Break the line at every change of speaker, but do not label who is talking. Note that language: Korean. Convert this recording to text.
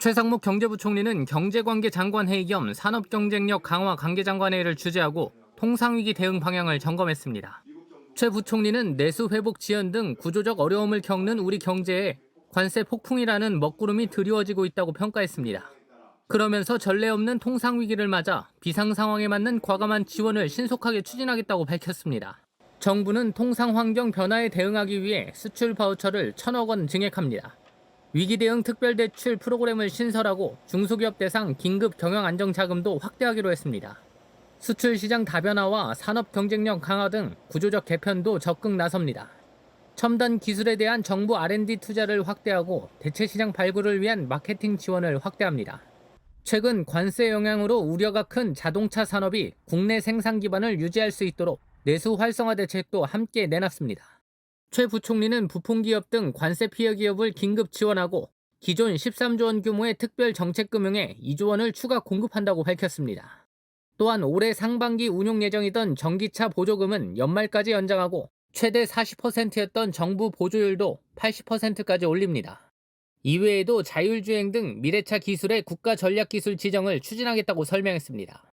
최상목 경제부총리는 경제관계 장관회의 겸 산업경쟁력 강화 관계장관회의를 주재하고 통상위기 대응 방향을 점검했습니다. 최 부총리는 내수 회복 지연 등 구조적 어려움을 겪는 우리 경제에 관세 폭풍이라는 먹구름이 드리워지고 있다고 평가했습니다. 그러면서 전례 없는 통상 위기를 맞아 비상 상황에 맞는 과감한 지원을 신속하게 추진하겠다고 밝혔습니다. 정부는 통상 환경 변화에 대응하기 위해 수출 바우처를 천억 원 증액합니다. 위기 대응 특별 대출 프로그램을 신설하고 중소기업 대상 긴급 경영 안정 자금도 확대하기로 했습니다. 수출 시장 다변화와 산업 경쟁력 강화 등 구조적 개편도 적극 나섭니다. 첨단 기술에 대한 정부 R&D 투자를 확대하고 대체 시장 발굴을 위한 마케팅 지원을 확대합니다. 최근 관세 영향으로 우려가 큰 자동차 산업이 국내 생산 기반을 유지할 수 있도록 내수 활성화 대책도 함께 내놨습니다. 최 부총리는 부품기업 등 관세 피해 기업을 긴급 지원하고 기존 13조 원 규모의 특별 정책금융에 2조 원을 추가 공급한다고 밝혔습니다. 또한 올해 상반기 운용 예정이던 전기차 보조금은 연말까지 연장하고 최대 40%였던 정부 보조율도 80%까지 올립니다. 이외에도 자율주행 등 미래차 기술의 국가 전략 기술 지정을 추진하겠다고 설명했습니다.